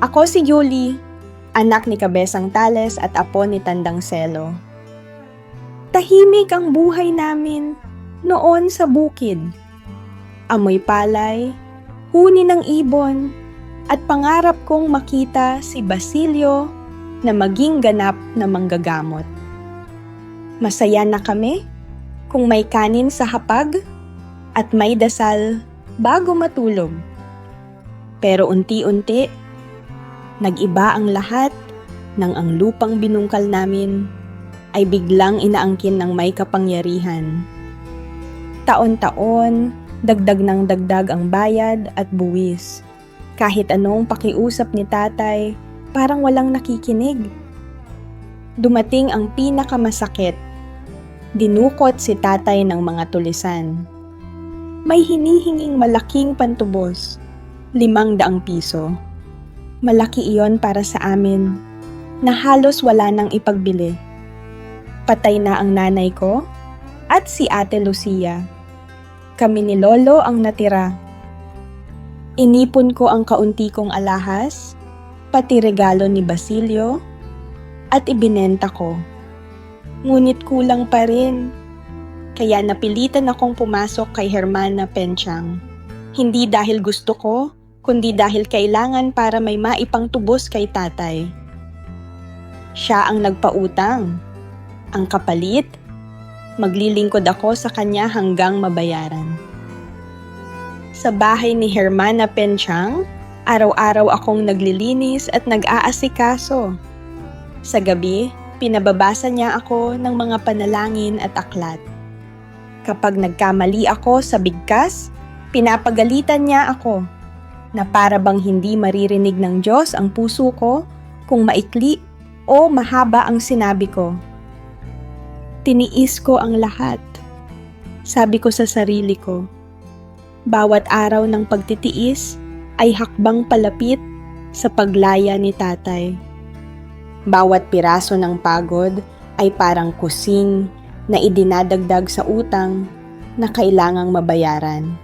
Ako si Yuli, anak ni Kabesang Tales at apo ni Tandang Selo. Tahimik ang buhay namin noon sa bukid. Amoy palay, huni ng ibon, at pangarap kong makita si Basilio na maging ganap na manggagamot. Masaya na kami kung may kanin sa hapag at may dasal bago matulog. Pero unti-unti, nag-iba ang lahat nang ang lupang binungkal namin ay biglang inaangkin ng may kapangyarihan. Taon-taon, dagdag ng dagdag ang bayad at buwis. Kahit anong pakiusap ni tatay, parang walang nakikinig. Dumating ang pinakamasakit. Dinukot si tatay ng mga tulisan. May hinihinging malaking pantubos, limang daang piso. Malaki iyon para sa amin, na halos wala nang ipagbili. Patay na ang nanay ko at si ate Lucia. Kami ni Lolo ang natira. Inipon ko ang kaunti kong alahas, pati regalo ni Basilio, at ibinenta ko. Ngunit kulang pa rin. Kaya napilitan akong pumasok kay Hermana Penchang. Hindi dahil gusto ko, kundi dahil kailangan para may maipang tubos kay tatay. Siya ang nagpautang. Ang kapalit, maglilingkod ako sa kanya hanggang mabayaran. Sa bahay ni Hermana Penchang, araw-araw akong naglilinis at nag-aasikaso. Sa gabi, pinababasa niya ako ng mga panalangin at aklat. Kapag nagkamali ako sa bigkas, pinapagalitan niya ako na para bang hindi maririnig ng Diyos ang puso ko kung maikli o mahaba ang sinabi ko. Tiniis ko ang lahat. Sabi ko sa sarili ko, bawat araw ng pagtitiis ay hakbang palapit sa paglaya ni tatay. Bawat piraso ng pagod ay parang kusing na idinadagdag sa utang na kailangang mabayaran.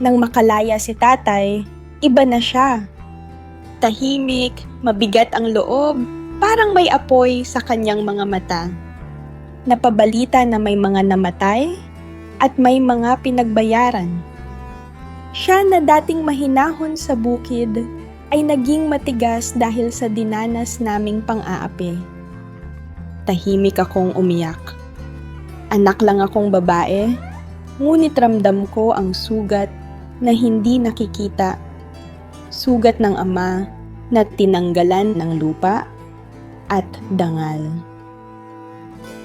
Nang makalaya si tatay, iba na siya. Tahimik, mabigat ang loob, parang may apoy sa kanyang mga mata. Napabalita na may mga namatay at may mga pinagbayaran. Siya na dating mahinahon sa bukid ay naging matigas dahil sa dinanas naming pang-aapi. Tahimik akong umiyak. Anak lang akong babae, ngunit ramdam ko ang sugat na hindi nakikita. Sugat ng ama na tinanggalan ng lupa at dangal.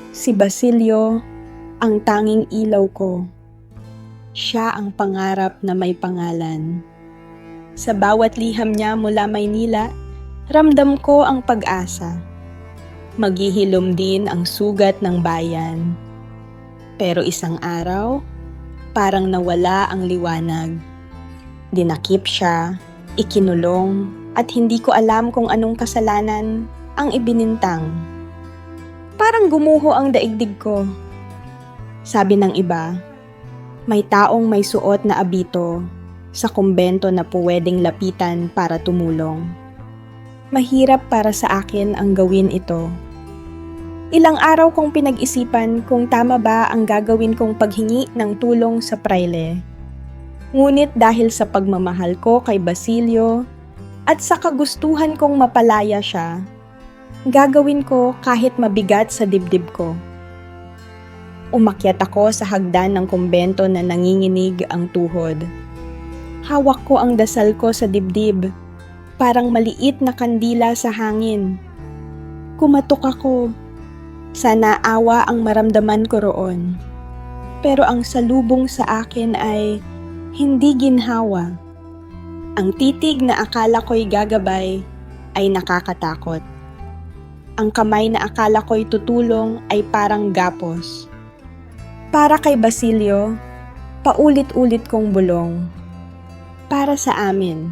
Si Basilio ang tanging ilaw ko. Siya ang pangarap na may pangalan. Sa bawat liham niya mula Maynila, ramdam ko ang pag-asa. Maghihilom din ang sugat ng bayan. Pero isang araw, parang nawala ang liwanag. Dinakip siya, ikinulong, at hindi ko alam kung anong kasalanan ang ibinintang. Parang gumuho ang daigdig ko. Sabi ng iba, may taong may suot na abito sa kumbento na pwedeng lapitan para tumulong. Mahirap para sa akin ang gawin ito. Ilang araw kong pinag-isipan kung tama ba ang gagawin kong paghingi ng tulong sa praile. Ngunit dahil sa pagmamahal ko kay Basilio at sa kagustuhan kong mapalaya siya, gagawin ko kahit mabigat sa dibdib ko. Umakyat ako sa hagdan ng kumbento na nanginginig ang tuhod. Hawak ko ang dasal ko sa dibdib, parang maliit na kandila sa hangin. Kumatok ako. Sana awa ang maramdaman ko roon. Pero ang salubong sa akin ay hindi ginhawa. Ang titig na akala ko'y gagabay ay nakakatakot. Ang kamay na akala ko'y tutulong ay parang gapos. Para kay Basilio, paulit-ulit kong bulong. Para sa amin.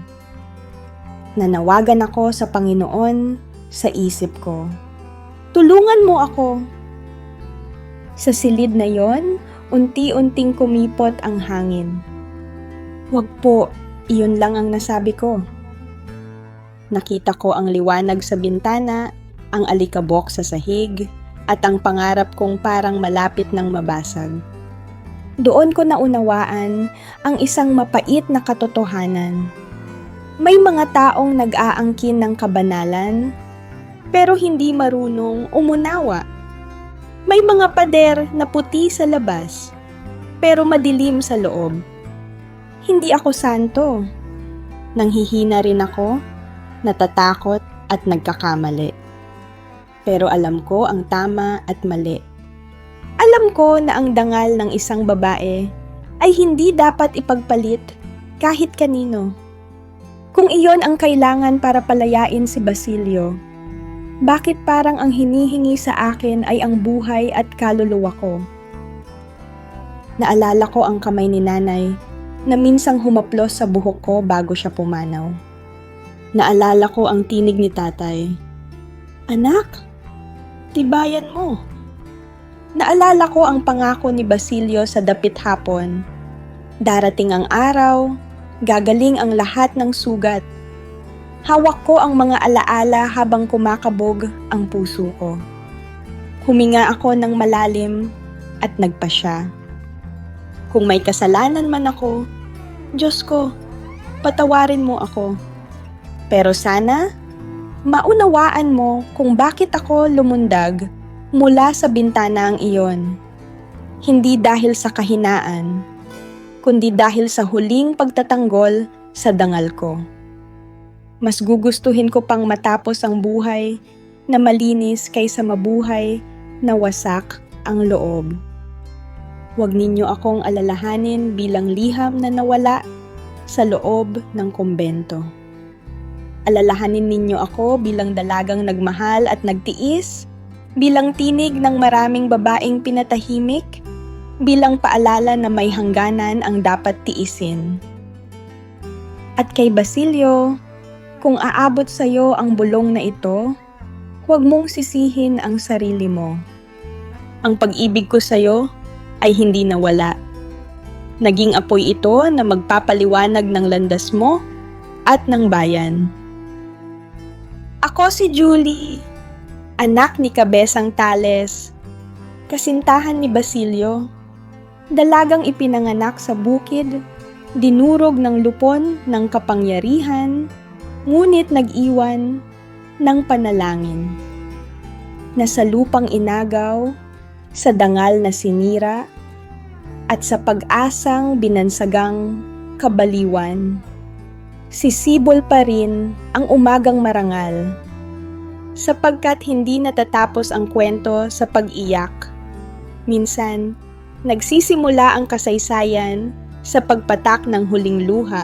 Nanawagan ako sa Panginoon sa isip ko. Tulungan mo ako. Sa silid na yon, unti-unting kumipot ang hangin. Wag po, iyon lang ang nasabi ko. Nakita ko ang liwanag sa bintana, ang alikabok sa sahig, at ang pangarap kong parang malapit ng mabasag. Doon ko naunawaan ang isang mapait na katotohanan. May mga taong nag-aangkin ng kabanalan, pero hindi marunong umunawa. May mga pader na puti sa labas, pero madilim sa loob. Hindi ako santo. Nanghihina rin ako, natatakot at nagkakamali. Pero alam ko ang tama at mali. Alam ko na ang dangal ng isang babae ay hindi dapat ipagpalit kahit kanino. Kung iyon ang kailangan para palayain si Basilio, bakit parang ang hinihingi sa akin ay ang buhay at kaluluwa ko? Naalala ko ang kamay ni nanay na minsang humaplos sa buhok ko bago siya pumanaw. Naalala ko ang tinig ni tatay. Anak, tibayan mo. Naalala ko ang pangako ni Basilio sa dapit hapon. Darating ang araw, gagaling ang lahat ng sugat. Hawak ko ang mga alaala habang kumakabog ang puso ko. Huminga ako ng malalim at nagpasya. Kung may kasalanan man ako, Diyos ko, patawarin mo ako. Pero sana, maunawaan mo kung bakit ako lumundag mula sa bintanang iyon. Hindi dahil sa kahinaan, kundi dahil sa huling pagtatanggol sa dangal ko. Mas gugustuhin ko pang matapos ang buhay na malinis kaysa mabuhay na wasak ang loob. Huwag ninyo akong alalahanin bilang liham na nawala sa loob ng kumbento. Alalahanin ninyo ako bilang dalagang nagmahal at nagtiis, bilang tinig ng maraming babaeng pinatahimik, bilang paalala na may hangganan ang dapat tiisin. At kay Basilio, kung aabot sa iyo ang bulong na ito, huwag mong sisihin ang sarili mo. Ang pag-ibig ko sa iyo ay hindi nawala. Naging apoy ito na magpapaliwanag ng landas mo at ng bayan. Ako si Julie, anak ni Kabesang Tales, kasintahan ni Basilio, dalagang ipinanganak sa bukid, dinurog ng lupon ng kapangyarihan, ngunit nag-iwan ng panalangin. Nasa lupang inagaw, sa dangal na sinira, at sa pag-asang binansagang kabaliwan. Sisibol pa rin ang umagang marangal sapagkat hindi natatapos ang kwento sa pag-iyak. Minsan, nagsisimula ang kasaysayan sa pagpatak ng huling luha